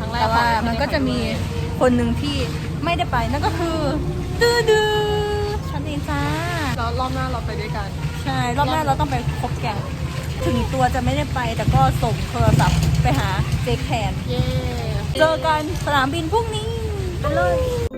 คอนเสิร์ตครั้งแรกแต่ว่าของมันก็จะมีคนหนึ่งที่ไม่ได้ไปนั่นก็คือตื้อดื้อฉันเองจ้าแล้วรอบหน้าเราไปด้วยกัน ใช่รอบหน้าเราต้องไปครบแก๊งถึงตัวจะไม่ได้ไปแต่ก็ส่งโทรศัพท์ไปหาเจแคนเย้เจอกันสนามบินพรุ่งนี้ไปเลย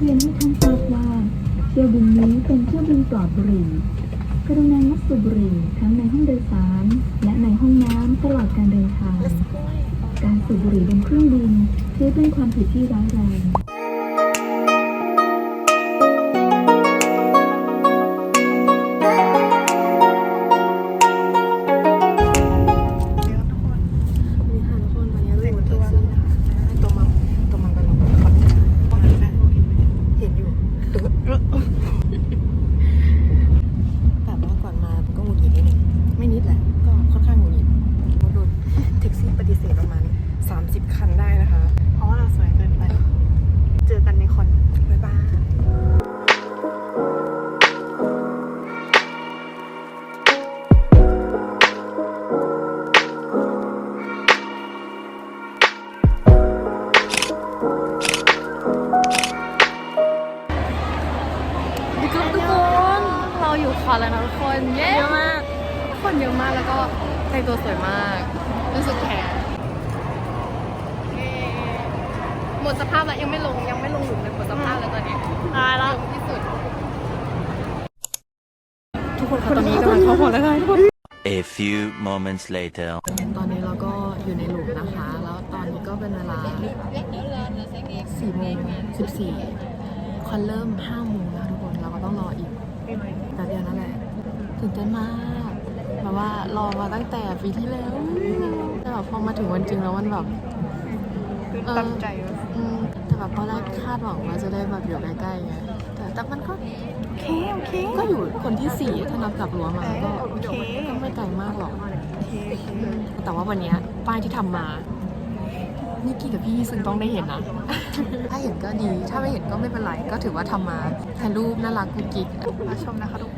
เรียนให้ท่านทราบว่าเที่ยวบินนี้เป็นเที่ยวบินปลอดบุหรี่กรุณางดสูบบุหรี่ทั้งในห้องโดยสาร และในห้องน้ำตลอดการเดินทาง การสูบบุหรี่บนเครื่องบินถือเป็นความผิดที่ร้ายแรง ต่งตัวสวยมาก รู้สึกแขนเย้หมดสภาพแล้วยังไม่ลงยังไม่ลงหลุมเลยหมดสภาพแล้วตอนนี้ตายแล้วที่สุด ทุกคนค่ะตอนนี้กำลังเข้าหอแล้วค่ะทุกคน A few moments later. ตอนนี้เราก็อยู่ในหลุมนะคะ แล้วตอนนี้ก็เป็นเวลา4โมง14คอนเริ่ม5โมงแล้วทุกคน เราก็ต้องรออีกแต่เดียวนั่นแหละตื่นเต้นมาก แบบว่ารอมาตั้งแต่ปีที่แล้วแต่แบบพอมาถึงวันจริงแล้วมันแบบเออตั้งใจอืมแต่แบบตอนแรกคาดหวังว่าจะได้แบบอยู่ใกล้ๆไงแต่แต่มันก็โอเคโอเคก็อยู่คนที่สี่ถ้านับจากรั้วมาก็โอเคก็ไม่ไกลมากหรอกโอเคโอเคแต่ว่าวันเนี้ยป้ายที่ทำมานี่กี้กับพี่ซึ่งต้องได้เห็นนะ ถ้าเห็นก็ดี ถ้าไม่เห็นก็ไม่เป็นไร ก็ถือว่าทำมาถ่ายรูปน่ารักกุ๊กกิ๊กมาชมนะคะทุกคน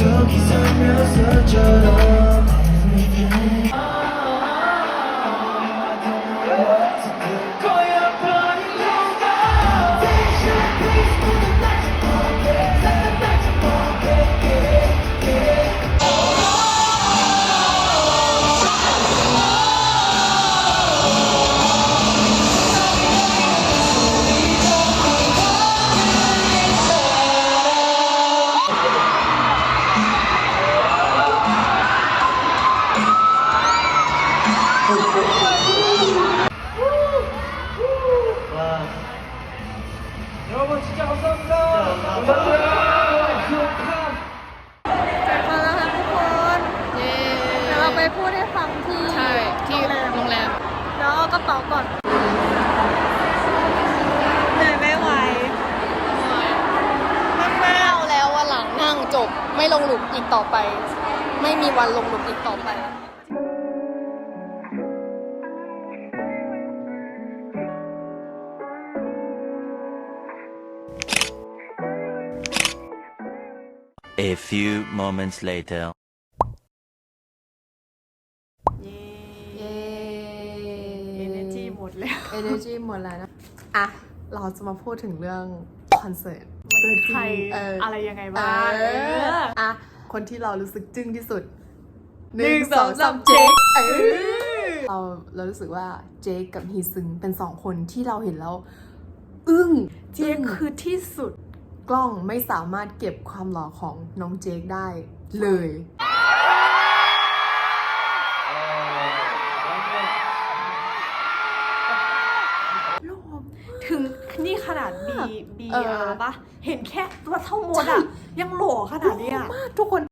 저기 서면서처럼 กระเป๋าก่อนเหนื่อยไม่ไหวไม่เอาแล้ววันหลังนั่งจบไม่ลงหลุมอีกต่อไป ไม่มีวันลงหลุมอีกต่อไป A few moments later. ดแล้ว Energy หมดแล้วนะอะ เราจะมาพูดถึงเรื่องคคอนเสิร์ตมันคือใครเออออะไรยังไงบ้างเอออะ คนที่เรารู้สึกจึ้งที่สุดหนึ่งสองสามเจคเออเราเรารู้สึกว่าเจคกับฮีซึงเป็นสองคนที่เราเห็นแล้ว อึ้งเจคคือที่สุดกล้องไม่สามารถเก็บความหล่อของน้องเจคได้เลย B เออ R ปะเห็นแค่ตัวเท่ามดอะยังโหล่ขนาดเนี้ยมากทุกคน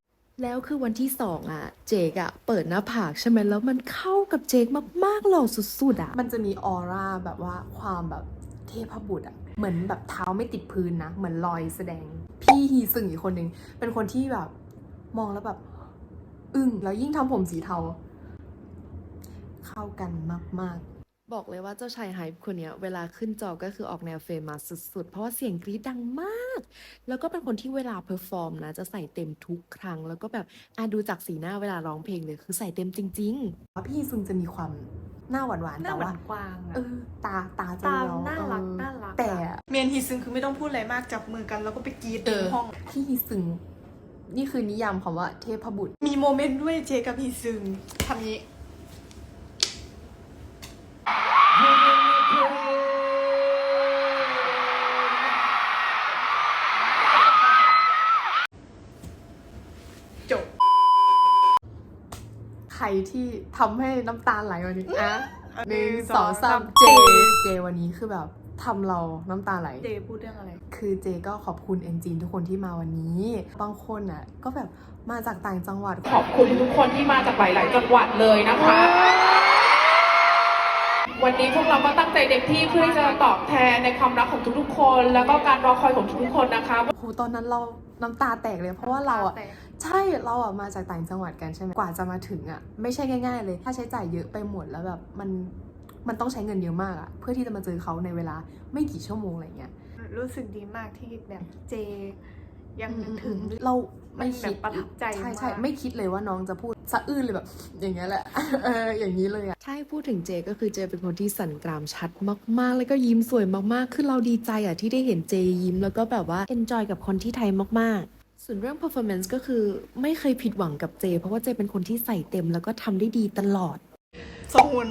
แล้วคือวันที่สองอะ เจกอะ เปิดหน้าผากใช่ไหมแล้วมันเข้ากับเจกมากๆหล่อสุดๆอะ มันจะมีออร่าแบบว่าความแบบเทพบุตรอะเหมือนแบบเท้าไม่ติดพื้นนะ เหมือนลอยแสดง พี่ฮีซึงอีกคนหนึ่งเป็นคนที่แบบ มองแล้วแบบ อึ้งแล้วยิ่งทำผมสีเทา เข้ากันมาก บอกเลยว่าเจ้าชายไฮป์คนเนี้ยเวลาขึ้นจอก็คือออกแนวเฟมัสสุดๆ เพราะว่าเสียงกรี๊ดดังมาก แล้วก็เป็นคนที่เวลาเพอร์ฟอร์มนะ จะใส่เต็มทุกครั้ง แล้วก็แบบอะดูจากสีหน้าเวลาร้องเพลงเลยคือใส่เต็มจริงๆๆว่าพี่ฮีซึงจะมีความหน้าหวานๆหน้าแต่เหมือว่านกวางอะเออตาตาจะตาเลี้ยวน่ารักเออน่ารักแต่เมียนฮีซึงคือไม่ต้องพูดอะไรมากจับมือกันแล้วก็ไปกรีดเอในอห้องพี่ฮีซึงนี่คือนิยามคำว่าเทพบุตรมีโมเมนต์ด้วยเจกับฮีซึงทำนี้ ใครที่ทำให้น้ำตาไหลวันนี้อะหนึ่งหนึ่งสองสามสองสามเจ เจวันนี้คือแบบทำเราน้ำตาไหล เจพูดเรื่องอะไร คือเจก็ขอบคุณเอนจินทุกคนที่มาวันนี้ บางคนอะก็แบบมาจากต่างจังหวัด ขอบคุณทุกคนที่มาจากหลาย ๆ จังหวัดเลยนะคะ วันนี้พวกเราก็ตั้งใจเต็มที่เพื่อที่จะตอบแทนในความรักของทุกๆคน แล้วก็การรอคอยของทุกๆคนนะคะโอ้โหตอนนั้นเราน้ำตาแตกเลยเพราะว่าเราอะน้ำตาแตก ใช่เราอะมาจากต่างจังหวัดกันใช่ไหมกว่าจะมาถึงอะไม่ใช่ง่ายๆเลยถ้าใช้จ่ายเยอะไปหมดแล้วแบบมันมันต้องใช้เงินเยอะมากอะเพื่อที่จะมาเจอเขาในเวลาไม่กี่ชั่วโมงอะไรเงี้ยรู้สึกดีมากที่แบบเจยังนึกถึงเราไม่มันแบบคิดประทับใจใช่ใช่มากไม่คิดเลยว่าน้องจะพูดสะอื้นเลยแบบ อย่างเงี้ยแหละเอออย่างนี้เลยอะใช่พูดถึงเจก็คือเจเป็นคนที่สันกรามชัดมาก ๆ แล้วก็ยิ้มสวยมากๆ คือเราดีใจอะที่ได้เห็นเจยิ้มแล้วก็แบบว่า enjoy กับคนที่ไทยมากๆ ส่วนเรื่อง performance ก็คือไม่เคยผิดหวังกับเจ เพราะว่าเจเป็นคนที่ใส่เต็มแล้วก็ทำได้ดีตลอดสองหุ่น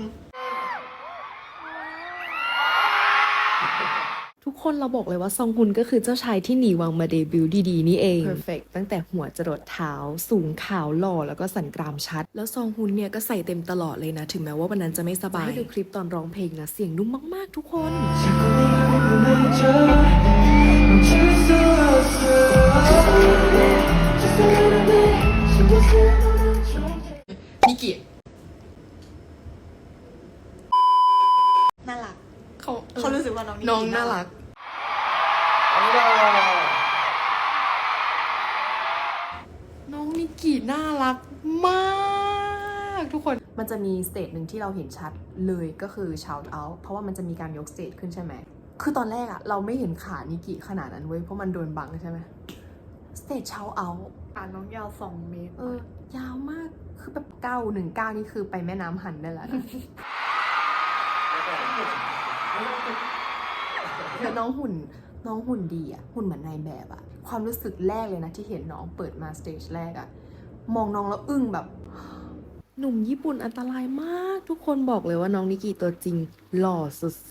ทุกคนเราบอกเลยว่าซองฮุนก็คือเจ้าชายที่หนีวังมาเดบิวต์ดีๆนี่เอง perfect ตั้งแต่หัวจรดเท้า สูงขาวหล่อแล้วก็สันกรามชัด แล้วซองฮุนเนี่ยก็ใส่เต็มตลอดเลยนะ ถึงแม้ว่าวันนั้นจะไม่สบายให้ดูคลิปตอนร้องเพลงนะ เสียงนุ่มมาก ๆ ทุกคน นิกิน่ารักเขาเขารู้สึกว่าน้องน้องน่ารัก น้องนิกิน่ารักมากทุกคน มันจะมีสเตจหนึ่งที่เราเห็นชัดเลยก็คือ shout out เพราะว่ามันจะมีการยกสเตจขึ้นใช่ไหม คือตอนแรกอะเราไม่เห็นขานิกิขนาดนั้นเว้ย เพราะมันโดนบังใช่ไหมสเตจ shout out อ่านน้องยาวสองเมตร เออ ยาวมาก คือแบบเก้าหนึ่งเก้านี่คือไปแม่น้ำหันได้แล้วนะแล้วน้องหุ่นน้องหุ่นดีอะหุ่นเหมือนนายแบบอะความรู้สึกแรกเลยนะที่เห็นน้องเปิดมาสเตจแรกอะมองน้องแล้วอึ้งแบบ หนุ่มญี่ปุ่นอันตรายมาก ทุกคนบอกเลยว่าน้องนิกิตัวจริง หล่อ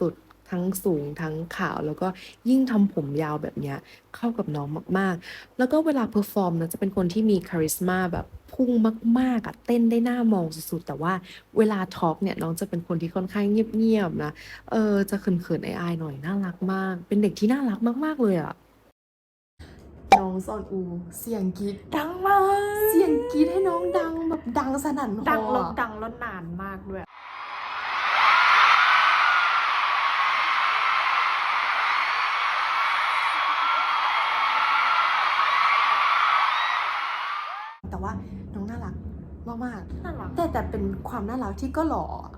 สุดๆ ทั้งสูงทั้งขาว แล้วก็ยิ่งทำผมยาวแบบเนี้ยเข้ากับน้องมากๆ แล้วก็เวลาเพอร์ฟอร์มนะจะเป็นคนที่มีคาริสมาแบบพุ่งมากๆอะเต้นได้หน้ามองสุดๆ แต่ว่าเวลาทอล์กเนี่ยน้องจะเป็นคนที่ค่อนข้างเงียบๆนะ เออจะเขินๆอายๆหน่อยน่ารักมาก เป็นเด็กที่น่ารักมากๆเลยอะน้องซอนอู เสียงกรีดดังมาก เสียงกรีดให้น้องดังแบบดังสนั่นหอดังแล้วอะดังแล้วนานมากด้วย แต่ว่าน้องน่ารักมากน่ารัก ๆแต่แต่เป็นความน่ารักที่ก็หล่ออะ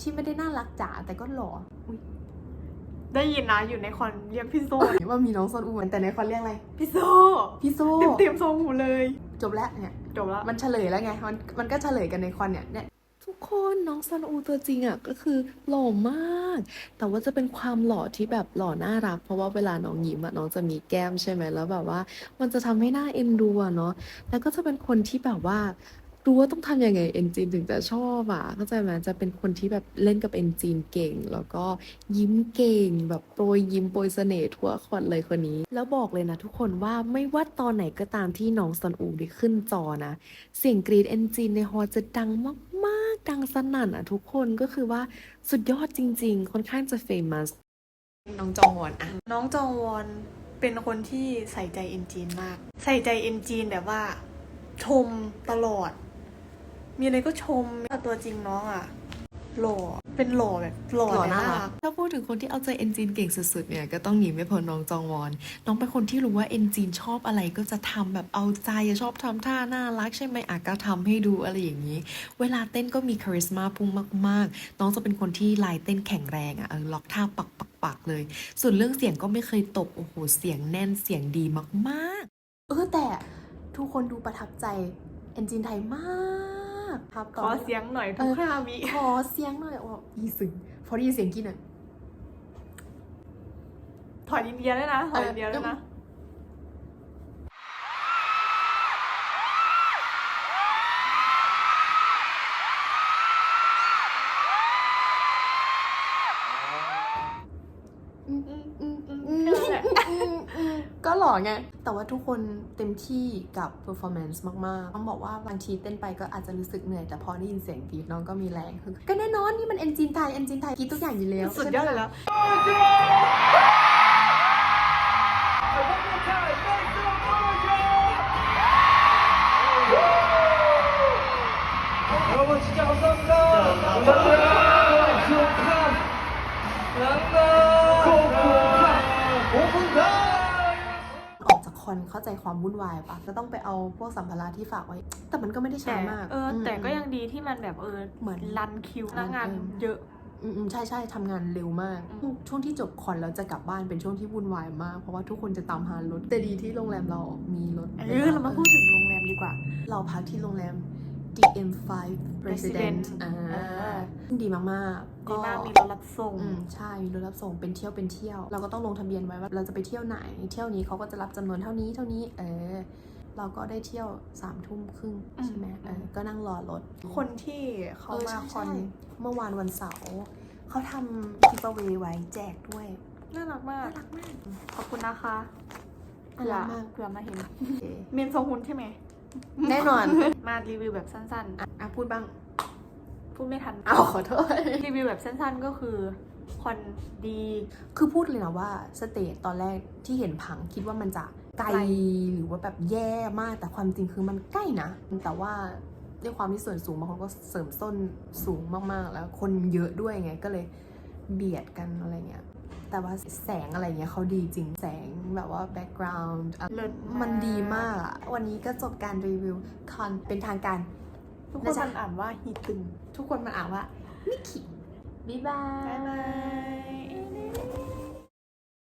ที่ไม่ได้น่ารักจ๋าแต่ก็หล่ออุ๊ยได้ยินนะอยู่ในคอนเรียกพี่โซว่ามีน้องซอนอูเหมือนแต่ในคอนเรียกอะไรพี่โซพี่โซเต็มเต็มๆทรงหูเลย จบแล้วเนี่ย จบแล้ว มันเฉลยแล้วไง มันมันก็เฉลยกันในคอนเนี่ยเนี่ยทุก คนน้องซันอูตัวจริงอะก็คือหล่อมาก แต่ว่าจะเป็นความหล่อที่แบบหล่อน่ารัก เพราะว่าเวลาน้องยิ้มอะน้องจะมีแก้มใช่ไหมแล้วแบบว่า มันจะทำให้หน้าเอ็นดูอะเนาะแล้วก็จะเป็นคนที่แบบว่ารู้ว่าต้องทำยังไงเอนจีนถึงจะชอบอะเข้าใจไหมจะเป็นคนที่แบบเล่นกับเอนจีนเก่ง แล้วก็ยิ้มเก่ง แบบโปรยยิ้มโปรยเสน่ห์ทั่วคนเลยคนนี้ แล้วบอกเลยนะทุกคนว่าไม่ว่าตอนไหนก็ตามที่น้องซอนอูได้ขึ้นจอนะ เสียงกรีดเอนจีนในฮอจะดังมาก ๆดังสนั่นอะทุกคนก็คือว่าสุดยอดจริง ๆ ค่อนข้างจะเฟมัสน้องจองวอนอะน้องจองวอนเป็นคนที่ใส่ใจเอ็นจีนมาก ใส่ใจเอ็นจีนแบบว่า ชมตลอด มีอะไรก็ชมตัวจริงน้องอะ หล่อ เป็นหล่อแบบหล่อหล่อและน่าน่ารัรักกถ้าพูดถึงคนที่เอาใจเอนจีนเก่งสุดๆเนี่ยก็ต้องหนีไม่พ้นน้องจองวอน น้องเป็นคนที่รู้ว่าเอนจีนชอบอะไรก็จะทำแบบเอาใจชอบทำท่าน่ารักใช่ไหมอะก็ทำให้ดูอะไรอย่างนี้ เวลาเต้นก็มีคาริสมาพุ่งมากๆ น้องจะเป็นคนที่ลายเต้นแข็งแรงอะเออล็อกท่าปักปักปักๆๆเลย ส่วนเรื่องเสียงก็ไม่เคยตกโอ้โหเสียงแน่นเสียงดีมากๆ เออแต่ทุกคนดูประทับใจเอ็นจีนไทยมาก ครับขอเสียงหน่อยทุกห้าวิขอเสียงหน่อยโอ้อีสึงพอได้ยินเสียงกินอะ ถอยอินเดียด้วยนะถอยอินเดียด้วยนะ ก็หล่อไง แต่ว่าทุกคนเต็มที่กับ performance มาก ๆ ต้องบอกว่าบางทีเต้นไปก็อาจจะรู้สึกเหนื่อย แต่พอได้ยินเสียงกรีดน้องก็มีแรงคือก็แน่นอนนี่มันเอนจินไทยเอนจินไทยกรีดทุกอย่างอยู่แล้ว สุดยอดเลยแล้ว ออกจากคอนเข้าใจความวุ่นวายปะจะต้องไปเอาพวกสัมภาระที่ฝากไว้ แต่มันก็ไม่ได้ช้าแต่มาก เอออมแต่ก็ยังดีที่มันแบบเออเหมือนรันคิวหน้างานเออเยอะอืมอืมใช่ใช่ทำงานเร็วมากอืมช่วงที่จบคอนแล้วจะกลับบ้านเป็นช่วงที่วุ่นวายมาก เพราะว่าทุกคนจะตามหารถแต่ดีที่โรงแรมเรามีรถเออเรามาพูดถึงโรงแรมดีกว่า เราพักที่โรงแรม DM5 President President อ่าเออดีมากๆ ดีมากก็มีรถรับส่ง อืมใช่มีรถรับส่งเป็นเที่ยวเป็นเที่ยว เราก็ต้องลงทะเบียนไว้ว่าเราจะไปเที่ยวไหน เที่ยวนี้เขาก็จะรับจำนวนเท่านี้เท่านี้ เออ เราก็ได้เที่ยวสามทุ่มครึ่งอืมใช่ไหมเออก็นั่งรอรถคนที่เขาเออมาใช่คอน ใช่เมื่อวานวันเสาร์เขาทำกิฟต์เวไว้แจกด้วยน่ารักมากน่ารักมาก ขอบคุณนะคะน่าเผื่อรักมากเผื่อมาเห็น โอเคเมนโซฮุนใช่ไหม แน่นอน มารีวิวแบบสั้นอะอะพูดบ้างๆพูดไม่ทันอ้าวขอโทษ รีวิวแบบสั้นๆก็คือคอนดี คือพูดเลยนะว่าสเตจตอนแรกที่เห็นผังคิดว่ามันจะไกลไกล หรือว่าแบบแย่มากแต่ความจริงคือมันใกล้นะ แต่ว่าด้วยความที่ส่วนสูงบางคนก็เสริมส้นสูงมากๆ แล้วคนเยอะด้วยไงก็เลยเบียดกันอะไรเงี้ย แต่ว่าแสงอะไรเงี้ยเขาดีจริงแสงแบบว่าแบ็กกราวด์เลิศมากมันดีมากอะวันนี้ก็จบการรีวิวคอนเป็นทางการ ทุกคนะนจ๊ะมันอ่านว่าฮีตึง ทุกคนมันอ่านว่ามิคิบ๊ายบายบ๊ายบาย